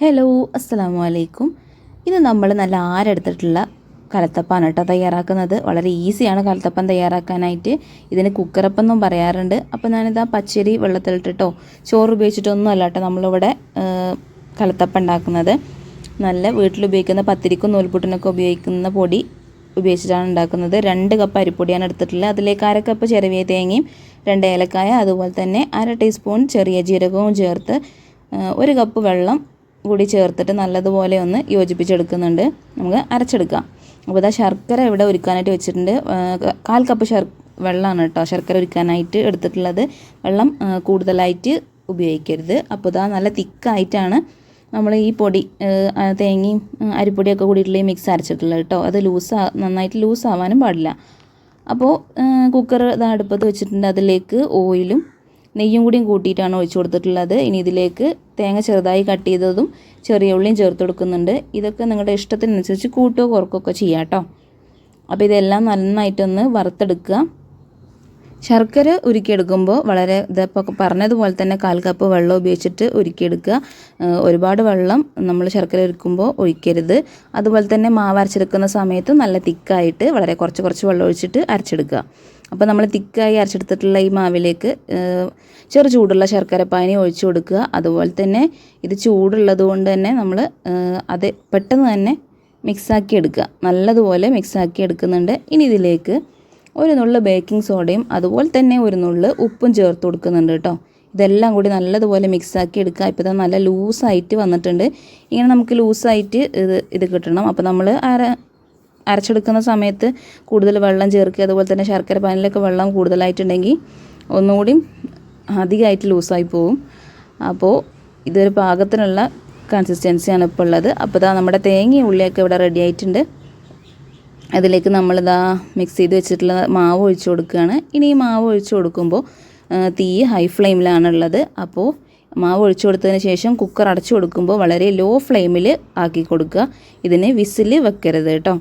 Hello അസ്സാം വലൈക്കും ഇന്ന് നമ്മൾ നല്ല ആരെടുത്തിട്ടുള്ള കലത്തപ്പാണ് കേട്ടോ തയ്യാറാക്കുന്നത്. വളരെ ഈസിയാണ് കലത്തപ്പം തയ്യാറാക്കാനായിട്ട്. ഇതിന് കുക്കറപ്പെന്നും പറയാറുണ്ട്. അപ്പോൾ ഞാനിതാ പച്ചരി വെള്ളത്തിലിട്ടിട്ടോ ചോറ് ഉപയോഗിച്ചിട്ടൊന്നും അല്ല കേട്ടോ നമ്മളിവിടെ കലത്തപ്പം ഉണ്ടാക്കുന്നത്. നല്ല വീട്ടിൽ ഉപയോഗിക്കുന്ന പത്തിരിക്കും നൂൽപുട്ടിനൊക്കെ ഉപയോഗിക്കുന്ന പൊടി ഉപയോഗിച്ചിട്ടാണ് ഉണ്ടാക്കുന്നത്. രണ്ട് കപ്പ് അരിപ്പൊടിയാണ് എടുത്തിട്ടുള്ളത്. അതിലേക്ക് അര കപ്പ് ചെറിയ തേങ്ങയും രണ്ട് ഏലക്കായ അതുപോലെ തന്നെ അര ടീസ്പൂൺ ചെറിയ ജീരകവും ചേർത്ത് ആ, ഒരു കപ്പ് വെള്ളം കൂടി ചേർത്തിട്ട് നല്ലതുപോലെ ഒന്ന് യോജിപ്പിച്ചെടുക്കുന്നുണ്ട്. നമുക്ക് അരച്ചെടുക്കാം. അപ്പോൾ ഇതാ ശർക്കര ഇവിടെ ഒരുക്കാനായിട്ട് വെച്ചിട്ടുണ്ട്. കാൽ കപ്പ് ശർ വെള്ളമാണ് കേട്ടോ ശർക്കര ഒരുക്കാനായിട്ട് എടുത്തിട്ടുള്ളത്. വെള്ളം കൂടുതലായിട്ട് ഉപയോഗിക്കരുത്. അപ്പോൾ ഇതാ നല്ല തിക്കായിട്ടാണ് നമ്മൾ ഈ പൊടി തേങ്ങയും അരിപ്പൊടിയൊക്കെ കൂടിയിട്ടുള്ള ഈ മിക്സ് അരച്ചിട്ടുള്ളത് കേട്ടോ. അത് ലൂസ് നന്നായിട്ട് ലൂസ് ആവാനും പാടില്ല അപ്പോൾ കുക്കർ അടുപ്പത്ത് വെച്ചിട്ടുണ്ട്. അതിലേക്ക് ഓയിലും നെയ്യും കൂടിയും കൂട്ടിയിട്ടാണ് ഒഴിച്ചു കൊടുത്തിട്ടുള്ളത്. ഇനി ഇതിലേക്ക് തേങ്ങ ചെറുതായി കട്ട് ചെയ്തതും ചെറിയ ഉള്ളിയും ചേർത്ത് കൊടുക്കുന്നുണ്ട്. ഇതൊക്കെ നിങ്ങളുടെ ഇഷ്ടത്തിനനുസരിച്ച് കൂട്ടുകയോ കുറക്കുകയൊക്കെ ചെയ്യാം കേട്ടോ. അപ്പോൾ ഇതെല്ലാം നന്നായിട്ടൊന്ന് വറുത്തെടുക്കുക. ശർക്കര ഉരുക്കിയെടുക്കുമ്പോൾ വളരെ ഇതിപ്പോൾ പറഞ്ഞതുപോലെ തന്നെ കാൽ കപ്പ് വെള്ളം ഉപയോഗിച്ചിട്ട് ഉരുക്കിയെടുക്കുക. ഒരുപാട് വെള്ളം നമ്മൾ ശർക്കര ഉരുക്കുമ്പോൾ ഒഴിക്കരുത്. അതുപോലെ തന്നെ മാവ് അരച്ചെടുക്കുന്ന സമയത്ത് നല്ല തിക്കായിട്ട് വളരെ കുറച്ച് കുറച്ച് വെള്ളം ഒഴിച്ചിട്ട് അരച്ചെടുക്കുക. അപ്പോൾ നമ്മൾ തിക്കായി അരച്ചെടുത്തിട്ടുള്ള ഈ മാവിലേക്ക് ചെറു ചൂടുള്ള ശർക്കര പാനി ഒഴിച്ചു കൊടുക്കുക. അതുപോലെ തന്നെ ഇത് ചൂടുള്ളത് കൊണ്ട് തന്നെ നമ്മൾ അത് പെട്ടെന്ന് തന്നെ മിക്സാക്കി എടുക്കുക. നല്ലതുപോലെ മിക്സാക്കി എടുക്കുന്നുണ്ട്. ഇനി ഇതിലേക്ക് ഒരു നുള്ള് ബേക്കിംഗ് സോഡയും അതുപോലെ തന്നെ ഒരു നുള്ള് ഉപ്പും ചേർത്ത് കൊടുക്കുന്നുണ്ട് കേട്ടോ. ഇതെല്ലാം കൂടി നല്ലതുപോലെ മിക്സാക്കി എടുക്കുക. ഇപ്പോൾ ഇത് നല്ല ലൂസായിട്ട് വന്നിട്ടുണ്ട്. ഇങ്ങനെ നമുക്ക് ലൂസായിട്ട് ഇത് ഇത് കിട്ടണം. അപ്പോൾ നമ്മൾ അര അരച്ചെടുക്കുന്ന സമയത്ത് കൂടുതൽ വെള്ളം ചേർക്കുക. അതുപോലെ തന്നെ ശർക്കര പാനിലൊക്കെ വെള്ളം കൂടുതലായിട്ടുണ്ടെങ്കിൽ ഒന്നുകൂടി അധികമായിട്ട് ലൂസായി പോവും. അപ്പോൾ ഇതൊരു പാകത്തിനുള്ള കൺസിസ്റ്റൻസിയാണ് ഇപ്പോൾ ഉള്ളത്. അപ്പോൾ ഇതാ നമ്മുടെ തേങ്ങയും ഉള്ളിയൊക്കെ ഇവിടെ റെഡി ആയിട്ടുണ്ട്. അതിലേക്ക് നമ്മളിതാ മിക്സ് ചെയ്ത് വെച്ചിട്ടുള്ള മാവ് ഒഴിച്ചു കൊടുക്കുകയാണ്. ഇനി ഈ മാവ് ഒഴിച്ചു കൊടുക്കുമ്പോൾ തീ ഹൈ ഫ്ലെയിമിലാണുള്ളത് അപ്പോൾ മാവ് ഒഴിച്ചു കൊടുത്തതിന് ശേഷം കുക്കർ അടച്ചു കൊടുക്കുമ്പോൾ വളരെ ലോ ഫ്ലെയിമിൽ ആക്കി കൊടുക്കുക. ഇതിന് വിസിൽ വെക്കരുത് കേട്ടോ.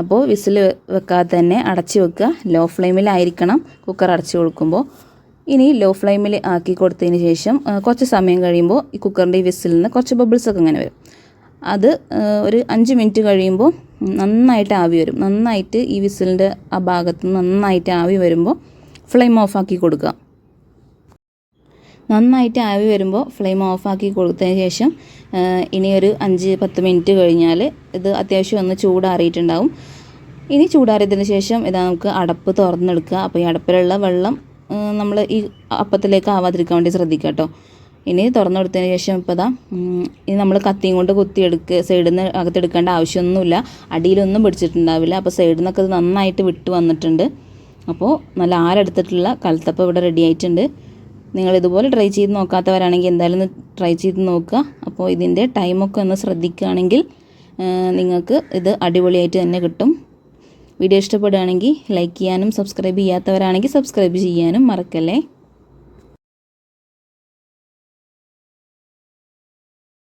അപ്പോൾ വിസിൽ വെക്കാതെ തന്നെ അടച്ചു വെക്കുക. ലോ ഫ്ലെയിമിലായിരിക്കണം കുക്കർ അടച്ചു കൊടുക്കുമ്പോൾ. ഇനി ലോ ഫ്ലെയിമിൽ ആക്കി കൊടുത്തതിന് ശേഷം കുറച്ച് സമയം കഴിയുമ്പോൾ ഈ കുക്കറിന്റെ ഈ വിസിലിൽ നിന്ന് കുറച്ച് ബബിൾസൊക്കെ ഇങ്ങനെ വരും. അത് ഒരു അഞ്ച് മിനിറ്റ് കഴിയുമ്പോൾ നന്നായിട്ട് ആവി വരും. നന്നായിട്ട് ഈ വിസിലിന്റെ ആ ഭാഗത്ത് നന്നായിട്ട് ആവി വരുമ്പോൾ ഫ്ലെയിം ഓഫാക്കി കൊടുക്കുക. നന്നായിട്ട് ആവി വരുമ്പോൾ ഫ്ലെയിം ഓഫാക്കി കൊടുത്തതിന് ശേഷം ഇനിയൊരു അഞ്ച് പത്ത് മിനിറ്റ് കഴിഞ്ഞാൽ ഇത് അത്യാവശ്യം ഒന്ന് ചൂടാറിയിട്ടുണ്ടാവും. ഇനി ചൂടാറിയതിന് ശേഷം ഇതാ നമുക്ക് അടപ്പ് തുറന്നെടുക്കുക. അപ്പോൾ ഈ അടപ്പിലുള്ള വെള്ളം നമ്മൾ ഈ അപ്പത്തിലേക്ക് ആവാതിരിക്കാൻ വേണ്ടി ശ്രദ്ധിക്കുക കേട്ടോ. ഇനി തുറന്നെടുത്തതിന് ശേഷം ഇപ്പോൾ ഇതാ ഇനി നമ്മൾ കത്തിയും കൊണ്ട് കുത്തിയെടുക്കുക സൈഡിൽ നിന്ന് അകത്തെടുക്കേണ്ട ആവശ്യമൊന്നുമില്ല. അടിയിലൊന്നും പിടിച്ചിട്ടുണ്ടാവില്ല. അപ്പോൾ സൈഡിൽ നിന്നൊക്കെ ഇത് നന്നായിട്ട് വിട്ട് വന്നിട്ടുണ്ട്. അപ്പോൾ നല്ല ആരെടുത്തിട്ടുള്ള കലത്തപ്പം ഇവിടെ റെഡി ആയിട്ടുണ്ട്. നിങ്ങൾ ഇതുപോലെ ട്രൈ ചെയ്ത് നോക്കാത്തവരാണെങ്കിൽ എന്തായാലും ട്രൈ ചെയ്ത് നോക്കുക. അപ്പോൾ ഇതിന്റെ ടൈമൊക്കെ ഒന്ന് ശ്രദ്ധിക്കുകയാണെങ്കിൽ നിങ്ങൾക്ക് ഇത് അടിപൊളിയായിട്ട് തന്നെ കിട്ടും. വീഡിയോ ഇഷ്ടപ്പെടുകയാണെങ്കിൽ ലൈക്ക് ചെയ്യാനും സബ്സ്ക്രൈബ് ചെയ്യാത്തവരാണെങ്കിൽ സബ്സ്ക്രൈബ് ചെയ്യാനും മറക്കല്ലേ?